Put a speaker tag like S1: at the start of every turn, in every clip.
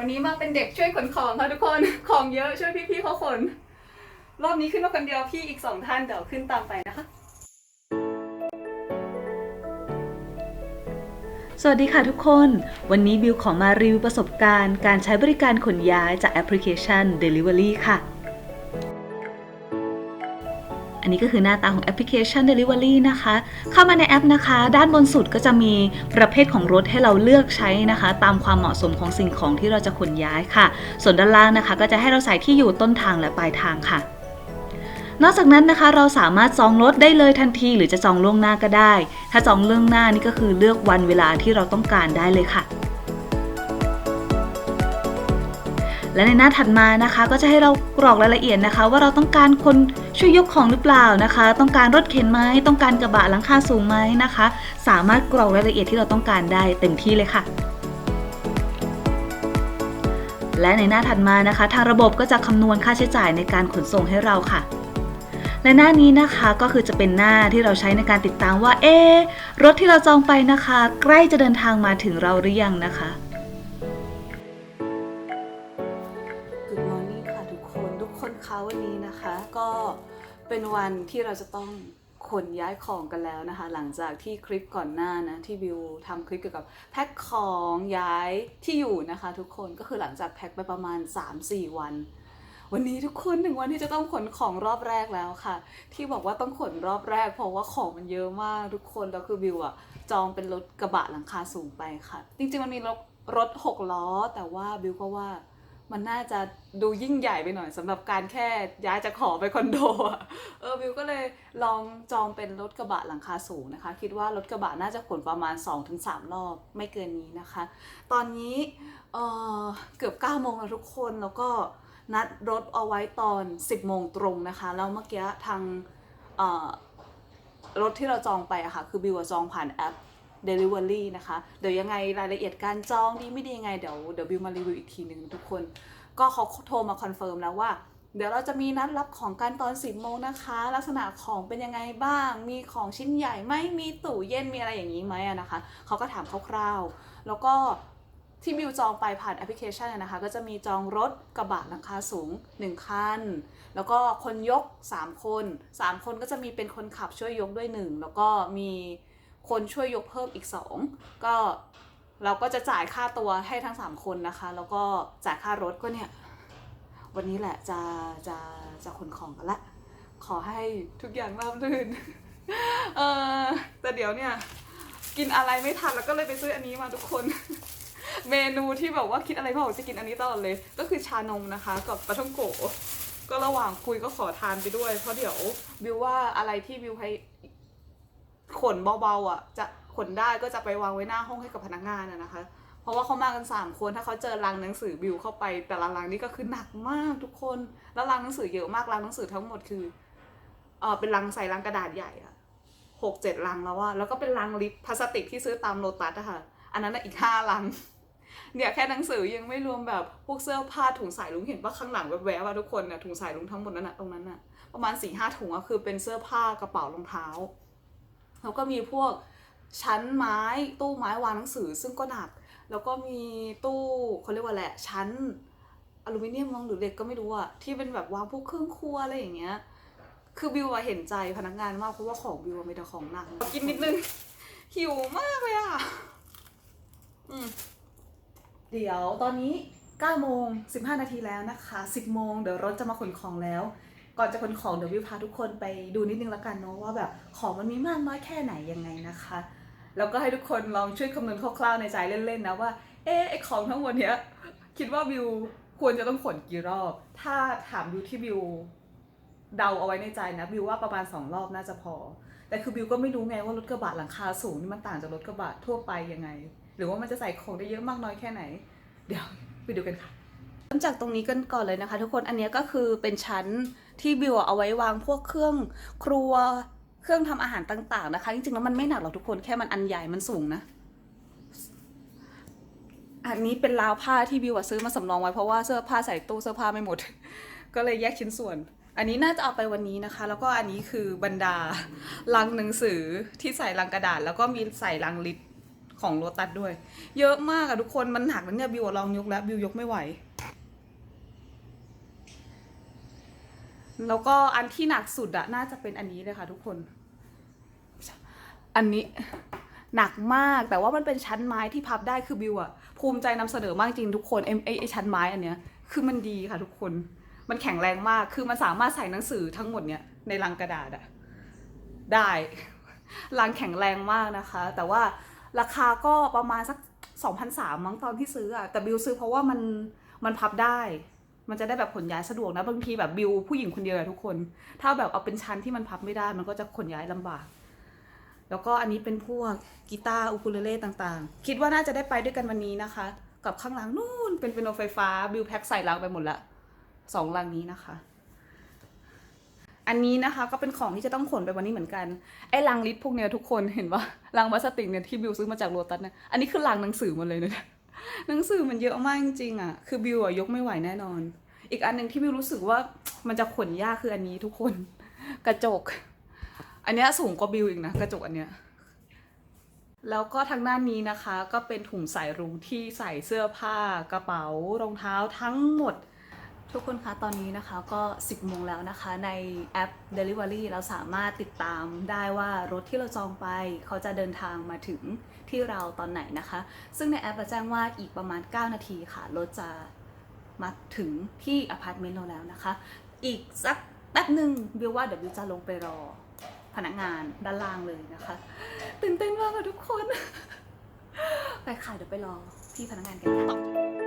S1: วันนี้มาเป็นเด็กช่วยขนของค่ะทุกคน ของเยอะช่วยพี่ๆเขาขน รอบนี้ขึ้นมาคนเดียวพี่อีกสองท่านเดี๋ยวขึ้นตามไปนะคะ
S2: สวัสดีค่ะทุกคน วันนี้บิวขอมารีวิวประสบการณ์ การใช้บริการขนย้ายจากแอปพลิเคชัน Delivery ค่ะ อันนี้ก็คือหน้าตาของแอปพลิเคชัน Delivery นะคะ เข้ามาในแอปนะคะ ด้านบนสุดก็จะมีประเภทของรถให้เราเลือกใช้นะคะ ตามความเหมาะสมของสิ่งของที่เราจะขนย้ายค่ะ ส่วนด้านล่างนะคะ ก็จะให้เราใส่ที่อยู่ต้นทางและปลายทางค่ะนอกจากนั้นนะคะเราสามารถจองรถได้เลยทันที หรือจะจองล่วงหน้าก็ได้ ถ้าจองล่วงหน้านี่ก็คือเลือกวันเวลาที่เราต้องการได้เลยค่ะ และในหน้าถัดมานะคะ ก็จะให้เรากรอกรายละเอียดนะคะ ว่าเราต้องการคนช่วยยกของหรือเปล่านะคะ ต้องการรถเข็นไหมต้องการกระบะหลังคาสูงไหมนะคะ สามารถกรอกรายละเอียดที่เราต้องการได้เต็มที่เลยค่ะและในหน้าถัดมานะคะ ทางระบบก็จะคำนวณค่าใช้จ่ายในการขนส่งให้เราค่ะ และหน้านี้นะคะก็คือจะเป็นหน้าที่เราใช้ในการติดตามว่า เอ๊รถที่เราจองไปนะคะ ใกล้จะเดินทางมาถึงเราหรือยังนะคะ
S1: เป็นวันที่เราจะต้องขนย้ายของกันแล้วนะคะ หลังจากที่คลิปก่อนหน้านะที่บิวทำคลิปเกี่ยวกับแพ็คของย้ายที่อยู่นะคะ ทุกคนก็คือหลังจากแพ็คไปประมาณ 3-4 วัน วันนี้ทุกคนถึงวันที่จะต้องขนของรอบแรกแล้วค่ะ ที่บอกว่าต้องขนรอบแรก เพราะว่าของมันเยอะมากทุกคนแล้วคือบิวอะจองเป็นรถกระบะหลังคาสูงไปค่ะ จริงๆมันมีรถรถหกล้อ แต่ว่าบิวก็ว่า มันน่าจะดูยิ่งใหญ่ไปหน่อยสำหรับการแค่ย้ายจากหอไปคอนโดอะเออบิวก็เลยลองจองเป็นรถกระบะหลังคาสูงนะคะ คิดว่ารถกระบะน่าจะขนประมาณ 2-3 รอบไม่เกินนี้นะคะ ตอนนี้เออเกือบ9โมงแล้วทุกคนแล้วก็นัดรถเอาไว้ตอน 10โมงตรงนะคะ แล้วเมื่อกี้ทางรถที่เราจองไปอะค่ะคือบิวจองผ่านแอป Delivery นะคะ เดี๋ยวยังไงรายละเอียดการจองดีไม่ดียังไงเดี๋ยวเดี๋ยวบิวมารีวิวอีกทีหนึ่งทุกคน ก็เขาโทรมาคอนเฟิร์มแล้วว่า เดี๋ยวเราจะมีนัดรับของกันตอน 10 โมงนะคะ ลักษณะของเป็นยังไงบ้าง มีของชิ้นใหญ่ไหมมีตู้เย็นมีอะไรอย่างนี้ไหมอะนะคะ เขาก็ถามคร่าวๆ แล้วก็ที่บิวจองไปผ่านแอปพลิเคชันนะคะ ก็จะมีจองรถกระบะราคาสูง 1 คัน แล้วก็คนยก 3 คน 3 คนก็จะมีเป็นคนขับช่วยยกด้วย 1 แล้วก็มี คนช่วยยกเพิ่มอีก 2 ก็เราก็จะจ่ายค่าตัวให้ทั้ง 3 คนนะคะ แล้วก็จ่ายค่ารถก็เนี่ย วันนี้แหละจะจะจะขนของกันละ ขอให้ทุกอย่างราบรื่นเออแต่เดี๋ยวเนี่ย กินอะไรไม่ทันแล้วก็เลยไปซื้ออันนี้มาทุกคน เมนูที่แบบว่าคิดอะไรไม่ออกจะกินอันนี้ตลอดเลย ก็คือชานมนะคะ กับปลาท่องโกะก็ระหว่างคุยก็ขอทานไปด้วย เพราะเดี๋ยวบิวว่าอะไรที่บิวให้ ขนเบาๆอะจะขนได้ก็จะไปวางไว้หน้าห้องให้กับพนักงานอะนะคะ เพราะว่าเขามากัน 3 คนถ้าเขาเจอลังหนังสือบิวเข้าไป แต่ละลังนี่ก็คือหนักมากทุกคน แล้วลังหนังสือเยอะมากลังหนังสือทั้งหมดคือเออเป็นลังใส่ลังกระดาษใหญ่อะหกเจ็ดลังแล้วว่าแล้วก็เป็นลังลิปพลาสติกที่ซื้อตามโลตัสอะค่ะ อันนั้นอีกห้าลังเนี่ยแค่หนังสือยังไม่รวมแบบพวกเสื้อผ้าถุงสายลุงเห็นปะข้างหลังแบบแวบๆว่าทุกคนเนี่ยถุงสายลุงทั้งหมดนั้นอะตรงนั้นอะประมาณสี่ห้าถุงอะคือเป็นเสื้อผ้ากระเป๋ารองเท้า แล้วก็มีพวกชั้นไม้ตู้ไม้วางหนังสือซึ่งก็หนัก แล้วก็มีตู้เขาเรียกว่าแหละชั้นอลูมิเนียมมั้งหรือเหล็กก็ไม่รู้อะที่เป็นแบบวางพวกเครื่องครัวอะไรอย่างเงี้ย คือบิวอะเห็นใจพนักงานมากเพราะว่าของบิวมีแต่ของหนักกินนิดนึงหิวมากเลยอะอืมเดี๋ยวตอนนี้9โมง15 นาทีแล้วนะคะ 10 โมงเดี๋ยวรถจะมาขนของแล้ว ก่อนจะขนของเดี๋ยววิวพาทุกคนไปดูนิดนึงล้วกันเนาะว่าแบบของมันมีมากน้อยแค่ไหนยังไงนะคะแล้วก็ให้ทุกคนลองช่วยคำนวณคร่าวๆในใจเล่นๆนะว่าเออไอของทั้งหมดเนี้ยคิดว่าวิวควรจะต้องขนกี่รอบ ถ้าถามวิวที่วิวเดาเอาไว้ในใจนะวิวว่าประมาณสองรอบน่าจะพอ แต่คือวิวก็ไม่รู้ไงว่ารถกระบะหลังคาสูงนี่มันต่างจากรถกระบะทั่วไปยังไง หรือว่ามันจะใส่ของได้เยอะมากน้อยแค่ไหน เดี๋ยวไปดูกันค่ะเริ่มจากตรงนี้กันก่อนเลยนะคะ ทุกคนอันนี้ก็คือเป็นชั้น ที่บิวเอาไว้วางพวกเครื่องครัวเครื่องทำอาหารต่างๆนะคะ จริงๆแล้วมันไม่หนักหรอกทุกคนแค่มันอันใหญ่มันสูงนะ อันนี้เป็นราวผ้าที่บิวซื้อมาสำรองไว้เพราะว่าเสื้อผ้าใส่ตู้เสื้อผ้าไม่หมด ก็เลยแยกชิ้นส่วน อันนี้น่าจะเอาไปวันนี้นะคะ แล้วก็อันนี้คือบรรดาลังหนังสือที่ใส่ลังกระดาษ แล้วก็มีใส่ลังลิตของโรตัสด้วย เยอะมากอะทุกคนมันหนักนะเนี่ยบิวลองยกแล้วบิวยกไม่ไหว แล้วก็อันที่หนักสุดอะน่าจะเป็นอันนี้เลยค่ะทุกคน อันนี้หนักมากแต่ว่ามันเป็นชั้นไม้ที่พับได้คือบิวอะภูมิใจนำเสนอมากจริงทุกคนไอ้ไอ้ไอ้ชั้นไม้อันเนี้ยคือมันดีค่ะทุกคน มันแข็งแรงมากคือมันสามารถใส่หนังสือทั้งหมดเนี้ยในลังกระดาษอะได้ลังแข็งแรงมากนะคะ แต่ว่าราคาก็ประมาณสัก2,003มั้งตอนที่ซื้ออะแต่บิวซื้อเพราะว่ามันมันพับได้ มันจะได้แบบขนย้ายสะดวกนะบางทีแบบบิวผู้หญิงคนเดียวอะทุกคน ถ้าแบบเอาเป็นชั้นที่มันพับไม่ได้ มันก็จะขนย้ายลำบาก แล้วก็อันนี้เป็นพวกกีตาร์อูคูเลเล่ต่างๆ คิดว่าน่าจะได้ไปด้วยกันวันนี้นะคะ กับข้างหลังนู่นเป็นเปียโนไฟฟ้าบิวแพ็คใส่ลังไปหมดละสองลังนี้นะคะ อันนี้นะคะก็เป็นของที่จะต้องขนไปวันนี้เหมือนกันไอ้ลังลิตพวกเนี้ยทุกคนเห็นว่าลังพลาสติกเนี่ยที่บิวซื้อมาจากโรตัสเนี่ยอันนี้คือลังหนังสือหมาเลยเนะ หนังสือมันเยอะมากจริงๆอะ คือบิวอะยกไม่ไหวแน่นอน อีกอันหนึ่งที่บิวรู้สึกว่ามันจะขนยากคืออันนี้ทุกคน กระจก อันเนี้ยสูงกว่าบิวอีกนะกระจกอันเนี้ย แล้วก็ทางด้านนี้นะคะ ก็เป็นถุงสายรุ้งที่ใส่เสื้อผ้ากระเป๋ารองเท้าทั้งหมด ทุกคนคะ ตอนนี้นะคะก็ 10โมงแล้วนะคะ ในแอป Delivery เราสามารถติดตามได้ว่ารถที่เราจองไป เขาจะเดินทางมาถึงที่เราตอนไหนนะคะ ซึ่งในแอปเราแจ้งว่าอีกประมาณ 9 นาทีค่ะ รถจะมาถึงที่อพาร์ตเมนต์เราแล้วนะคะ อีกสักแป๊บหนึ่งบิวว่าเดี๋ยวบิวจะลงไปรอพนักงานด้านล่างเลยนะคะ ตื่นเต้นมากค่ะทุกคน ไปค่ะเดี๋ยวไปรอพี่พนักงานกันต่อ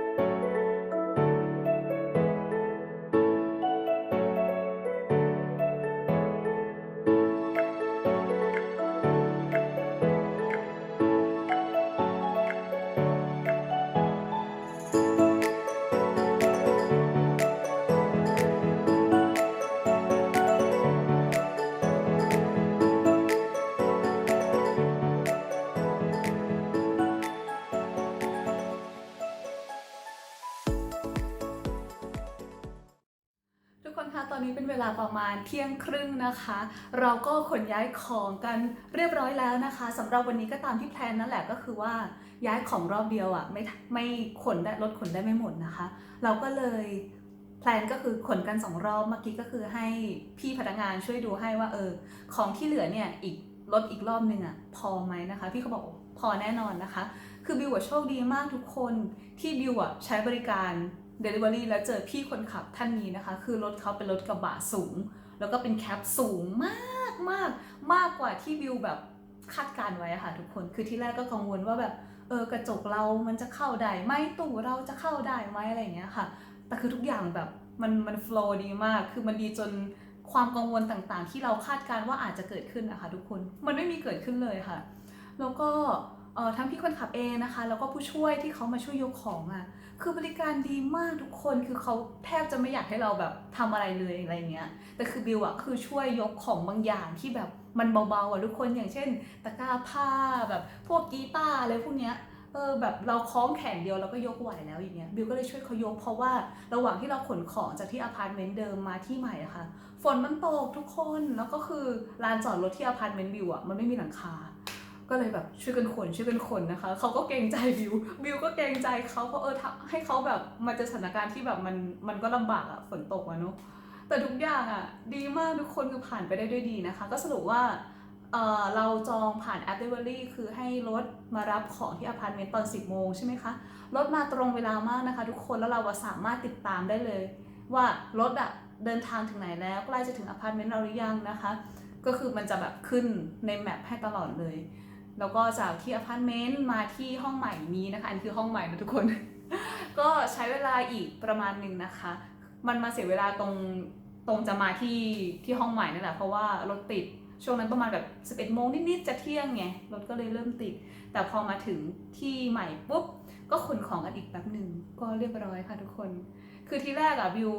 S1: เวลาประมาณเที่ยงครึ่งนะคะ เราก็ขนย้ายของกันเรียบร้อยแล้วนะคะสำหรับวันนี้ก็ตามที่แพลนนั่นแหละก็คือว่าย้ายของรอบเดียวอะ่ะไม่ไม่ขนได้รถขนได้ไม่หมดนะคะ เราก็เลยแพลนก็คือขนกันสองรอบเมื่อกี้ก็คือให้พี่พนักงานช่วยดูให้ว่าเออของที่เหลือเนี่ยอีกรถอีกรอบนึงอะ่ะพอไหมนะคะ พี่เขาบอกพอแน่นอนนะคะ คือบิวอะโชคดีมากทุกคนที่บิวอะใช้บริการ Delivery แล้วเจอพี่คนขับท่านนี้นะคะ คือรถเขาเป็นรถกระบะสูง แล้วก็เป็นแคปสูงมากมากมากกว่าที่บิวแบบคาดการไว้อะค่ะทุกคนคือที่แรกก็กังวลว่าแบบเออกระจกเรามันจะเข้าได้ไหมตู้เราจะเข้าได้ไหมอะไรอย่างเงี้ยค่ะ แต่คือทุกอย่างแบบมันมันฟล์ดีมาก คือมันดีจนความกังวลต่างๆ ที่เราคาดการว่าอาจจะเกิดขึ้นนะคะทุกคนมันไม่มีเกิดขึ้นเลยค่ะ แล้วก็ออทั้งพี่คนขับเองนะคะ แล้วก็ผู้ช่วยที่เขามาช่วยยกของอะ คือบริการดีมากทุกคนคือเขาแทบจะไม่อยากให้เราแบบทำอะไรเลยอะไรเงี้ย แต่คือบิวอะคือช่วยยกของบางอย่างที่แบบมันเบาๆอะทุกคนอย่างเช่น ตะกร้าผ้าแบบพวกกีตาร์อะไรพวกเนี้ยเออแบบเราคล้องแขนเดียวเราก็ยกไหวแล้วอย่างเงี้ยบิวก็เลยช่วยเขายกเพราะว่าระหว่างที่เราขนของจากที่อพาร์ตเมนต์เดิมมาที่ใหม่อะค่ะฝนมันตกทุกคนแล้วก็คือลานจอดรถที่อพาร์ตเมนต์บิวอะมันไม่มีหลังคา ก็เลยแบบช่วยกันขนช่วยกันขนนะคะเขาก็เกรงใจบิวบิวก็เกรงใจเขาเพราะเออให้เขาแบบมาเจอสถานการณ์ที่แบบมันมันก็ลำบากอะฝนตกอะเนาะแต่ทุกอย่างอะดีมากทุกคนคือผ่านไปได้ด้วยดีนะคะ ก็สรุปว่าเออเราจองผ่านแอป Delivery คือให้รถมารับของที่อพาร์ตเมนต์ตอน 10 โมงใช่ไหมคะรถมาตรงเวลามากนะคะทุกคนแล้วเราสามารถติดตามได้เลย ว่ารถอะเดินทางถึงไหนแล้วใกล้จะถึงอพาร์ตเมนต์เราหรือยังนะคะ ก็คือมันจะแบบขึ้นในแมปให้ตลอดเลย แล้วก็จากที่อพาร์ตเมนต์มาที่ห้องใหม่นี้นะคะ อันนคือห้องใหม่นะทุกคน ก็ใช้เวลาอีกประมาณหนึ่งนะคะ มันมาเสียเวลาตรงตรงจะมาที่ที่ห้องใหม่นั่นแหละเพราะว่ารถติดช่วงนั้นประมาณแบบ 11 โมงนิดๆ จะเที่ยงไง รถก็เลยเริ่มติด แต่พอมาถึงที่ใหม่ปุ๊บ ก็ขนของกันอีกแป๊บหนึ่ง ก็เรียบร้อยค่ะทุกคน คือที่แรกอะบิว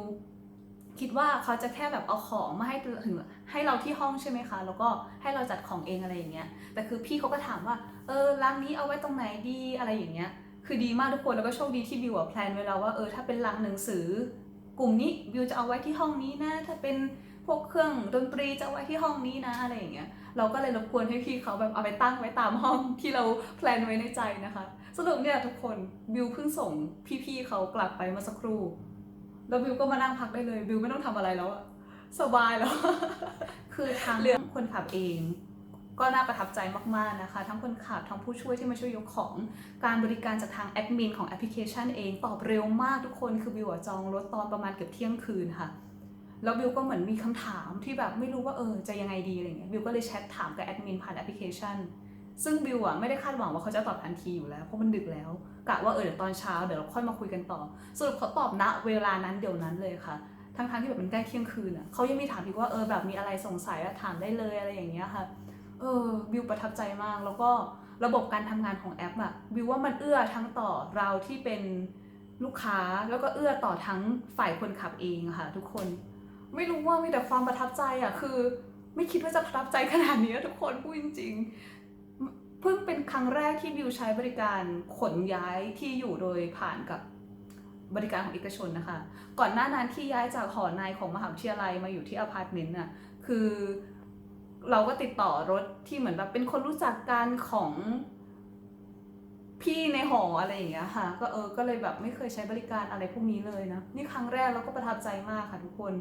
S1: คิดว่าเขาจะแค่แบบเอาของมาให้ถึงให้เราที่ห้องใช่ไหมคะ แล้วก็ให้เราจัดของเองอะไรอย่างเงี้ย แต่คือพี่เขาก็ถามว่า เออร้านนี้เอาไว้ตรงไหนดีอะไรอย่างเงี้ย คือดีมากทุกคน แล้วก็โชคดีที่บิวอะแพลนไว้แล้วว่า เออถ้าเป็นลังหนังสือ กลุ่มนี้บิวจะเอาไว้ที่ห้องนี้นะ ถ้าเป็นพวกเครื่องดนตรีจะไว้ที่ห้องนี้นะอะไรอย่างเงี้ย เราก็เลยรบกวนให้พี่เขาแบบเอาไปตั้งไว้ตามห้องที่เราแพลนไว้ในใจนะคะ สรุปเนี่ยทุกคนบิวเพิ่งส่งพี่ๆเขากลับไปเมื่อสักครู่ แล้วบิวก็มานั่งพักได้เลยบิวไม่ต้องทำอะไรแล้วอะสบายแล้ว คือทางเรื่องคนขับเอง ก็น่าประทับใจมากๆนะคะ ทั้งคนขับทั้งผู้ช่วยที่มาช่วยยกของ การบริการจากทางแอดมินของแอปพลิเคชันเองตอบเร็วมากทุกคนคือบิวอะจองรถตอนประมาณเกือบเที่ยงคืนค่ะแล้วบิวก็เหมือนมีคำถามที่แบบไม่รู้ว่าเออจะยังไงดีอะไรเงี้ยบิวก็เลยแชทถามกับแอดมินผ่านแอปพลิเคชัน ซึ่งบิวอะไม่ได้คาดหวังว่าเขาจะตอบทันทีอยู่แล้วเพราะมันดึกแล้วกะว่าเออเดี๋ยวตอนเช้าเดี๋ยวเราค่อยมาคุยกันต่อสรุปเขาตอบณเวลานั้นเดี๋ยวนั้นเลยค่ะทั้งทที่แบบมันใกล้เที่ยงคืนอะเขายังมีถามอีกว่าเออแบบมีอะไรสงสัยอะถามได้เลยอะไรอย่างเงี้ยค่ะเออบิวประทับใจมากแล้วก็ระบบการทำงานของแอปอะบิวว่ามันเอื้อทั้งต่อเราที่เป็นลูกค้าแล้วก็เอื้อต่อทั้งฝ่ายคนขับเองค่ะ ทุกคน ไม่รู้ว่ามีแต่ความประทับใจอะคือ ไม่คิดว่าจะประทับใจขนาดนี้ทุกคนพูดจริง เพิ่งเป็นครั้งแรกที่บิวใช้บริการขนย้ายที่อยู่โดยผ่านกับบริการของเอกชนนะคะ ก่อนหน้านั้นที่ย้ายจากหอในของมหาวิทยาลัยมาอยู่ที่อพาร์ตเมนต์น่ะคือเราก็ติดต่อรถที่เหมือนแบบเป็นคนรู้จักกันของพี่ในหออะไรอย่างเงี้ยค่ะ ก็เออก็เลยแบบไม่เคยใช้บริการอะไรพวกนี้เลยนะ นี่ครั้งแรกเราก็ประทับใจมากค่ะทุกคน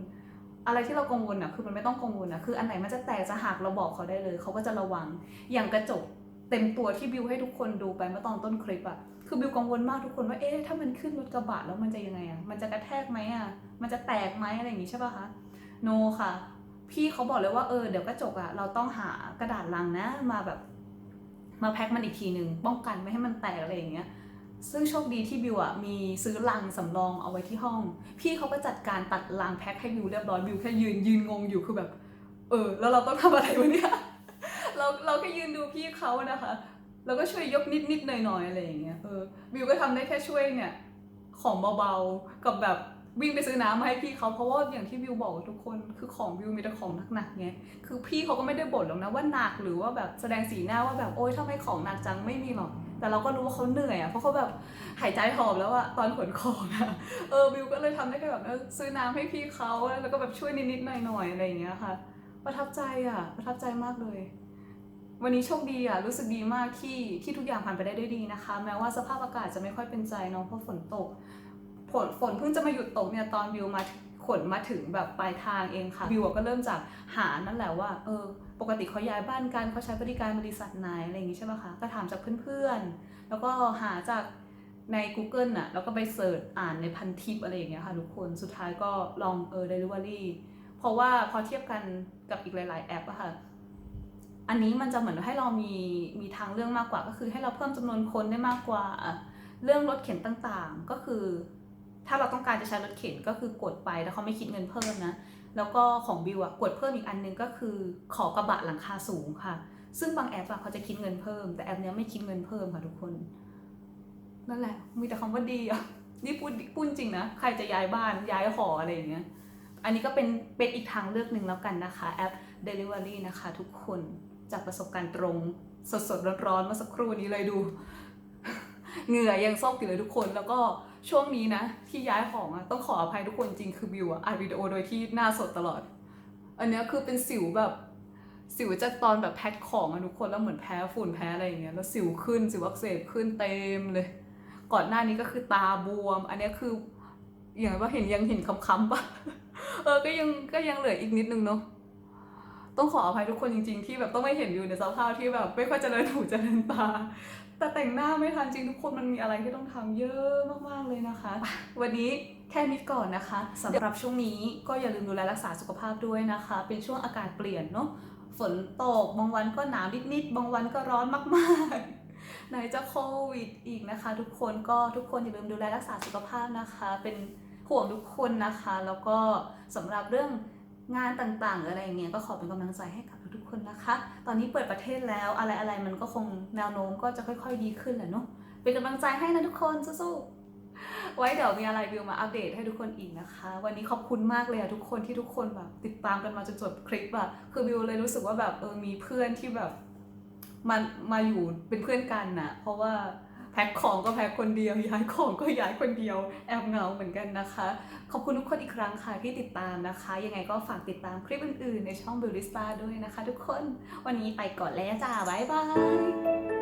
S1: อะไรที่เรากังวลอะคือมันไม่ต้องกังวลอะคืออันไหนมันจะแตกจะหักเราบอกเขาได้เลย เขาก็จะระวังอย่างกระจก เต็มตัวที่บิวให้ทุกคนดูไปเมื่อตอนต้นคลิปอะคือบิวกังวลมากทุกคนว่าเอ๊ะถ้ามันขึ้นรถกระบะแล้วมันจะยังไงอะมันจะกระแทกไหมอะมันจะแตกไหมอะไรอย่างงี้ใช่ป่ะคะโนค่ะ พี่เขาบอกเลยว่าเออเดี๋ยวกระจกอะเราต้องหากระดาษลังนะมาแบบ มาแพ็คมันอีกทีหนึ่งป้องกันไม่ให้มันแตกอะไรอย่างเงี้ยซึ่งโชคดีที่บิวอะมีซื้อลังสำรองเอาไว้ที่ห้อง พี่เขาก็จัดการตัดลังแพ็คให้บิวเรียบร้อยบิวแค่ยืนยืนงงอยู่คือแบบ เออ แล้วเราต้องทำอะไรวะเนี่ย เราเราแค่ยืนดูพี่เขานะคะแล้วก็ช่วยยกนิดนิดหน่อยหน่อยๆอะไรอย่างเงี้ยเออบิวก็ทำได้แค่ช่วยเนี่ยของเบาๆกับแบบวิ่งไปซื้อน้ำมาให้พี่เขาเพราะว่าอย่างที่บิวบอกทุกคนคือของบิวมีแต่ของหนักๆไงคือพี่เขาก็ไม่ได้บ่นหรอกนะว่าหนักหรือว่าแบบแสดงสีหน้าว่าแบบโอ๊ยทำไมของหนักจังไม่มีหรอก แต่เราก็รู้ว่าเขาเหนื่อยอะเพราะเขาแบบหายใจหอบแล้วอะตอนขนของอะเออบิวก็เลยทำได้แค่แบบซื้อน้ำให้พี่เขาแล้วก็แบบช่วยนิดๆหน่อยๆอะไรอย่างเงี้ยค่ะ ประทับใจอะประทับใจมากเลย วันนี้โชคดีอะรู้สึกดีมากที่ที่ทุกอย่างผ่านไปได้ด้วยดีนะคะ แม้ว่าสภาพอากาศจะไม่ค่อยเป็นใจเนาะเพราะฝนตกฝนฝนเพิ่งจะมาหยุดตกเนี่ยตอนบิวมาขนมาถึงแบบปลายทางเองค่ะบิวก็เริ่มจากหานั่นแหละว่าเออปกติเขาย้ายบ้านกันเขาใช้บริการบริษัทไหนอะไรอย่างงี้ใช่ไหมคะก็ถามจากเพื่อนๆ แล้วก็หาจากใน Google น่ะแล้วก็ไปเสิร์ชอ่านในพันทิปอะไรอย่างเงี้ยค่ะทุกคนสุดท้ายก็ลองเออ delivery เพราะว่าพอเทียบกันกับอีกหลาย ๆ แอปอะค่ะ อันนี้มันจะเหมือนให้เรามีมีทางเรื่องมากกว่า ก็คือให้เราเพิ่มจำนวนคนได้มากกว่า เรื่องรถเข็นต่างๆ ก็คือ ถ้าเราต้องการจะใช้รถเข็นก็คือกดไปแล้วเขาไม่คิดเงินเพิ่มนะ แล้วก็ของบิวอะกดเพิ่มอีกอันนึงก็คือขอกระบะหลังคาสูงค่ะ ซึ่งบางแอปอะเขาจะคิดเงินเพิ่ม แต่แอปเนี้ยไม่คิดเงินเพิ่มค่ะทุกคนนั่นแหละมีแต่คำว่าดีอะนี่พูดพูดจริงนะใครจะย้ายบ้านย้ายหออะไรอย่างเงี้ยอันนี้ก็เป็นเป็นอีกทางเลือกหนึ่งแล้วกันนะคะแอป Delivery นะคะทุกคน จากประสบการณ์ตรง สดๆร้อนๆเมื่อสักครู่นี้เลยดู เหงื่อยังซอกอยู่เลยทุกคนแล้วก็ช่วงนี้นะ ที่ย้ายของอะต้องขออภัยทุกคนจริงคือบิวอะอัดวิดีโอโดยที่หน้าสดตลอด อันนี้คือเป็นสิวแบบสิวจากตอนแบบแพ็คของอะทุกคนแล้วเหมือนแพ้ฝุ่นแพ้อะไรอย่างเงี้ยแล้วสิวขึ้นสิวอักเสบขึ้นเต็มเลย ก่อนหน้านี้ก็คือตาบวม อันนี้คืออย่างว่าเห็นยังเห็นค้ำๆปะเออก็ยังก็ยังเหลืออีกนิดนึงเนาะ ต้องขออภัยทุกคนจริง ๆ ที่แบบต้องไม่เห็นอยู่ในสภาพที่แบบไม่ค่อยเจริญหูเจริญตา แต่แต่งหน้าไม่ทันจริงทุกคนมันมีอะไรที่ต้องทำเยอะมากๆเลยนะคะ วันนี้แค่นี้ก่อนนะคะสำหรับช่วงนี้ก็อย่าลืมดูแลรักษาสุขภาพด้วยนะคะ เป็นช่วงอากาศเปลี่ยนเนาะฝนตกบางวันก็หนาวนิดๆบางวันก็ร้อนมากๆไหนจะโควิดอีกนะคะ ทุกคนก็ทุกคนอย่าลืมดูแลรักษาสุขภาพนะคะ เป็นห่วงทุกคนนะคะ แล้วก็สำหรับเรื่อง งานต่างๆหรืออะไรอย่างเงี้ยก็ขอเป็นกำลังใจให้กับทุกๆคนนะคะ ตอนนี้เปิดประเทศแล้วอะไรๆมันก็คงแนวโน้มก็จะค่อยๆดีขึ้นแหละเนาะเป็นกำลังใจให้นะทุกคนสู้ๆไว้เดี๋ยวมีอะไรบิวมาอัปเดตให้ทุกคนอีกนะคะ วันนี้ขอบคุณมากเลยอะทุกคนที่ทุกคนแบบติดตามกันมาจนจบคลิปอะคือบิวเลยรู้สึกว่าแบบเออมีเพื่อนที่แบบมามาอยู่เป็นเพื่อนกันนะเพราะว่า แพ็คของก็แพ็คคนเดียว ย้ายของก็ย้ายคนเดียว แอบเหงาเหมือนกันนะคะ ขอบคุณทุกคนอีกครั้งค่ะที่ติดตามนะคะ ยังไงก็ฝากติดตามคลิปอื่นๆ ในช่อง b i l l i s t a ด้วยนะคะ ทุกคน วันนี้ไปก่อนแล้วจ้าบ๊ายบาย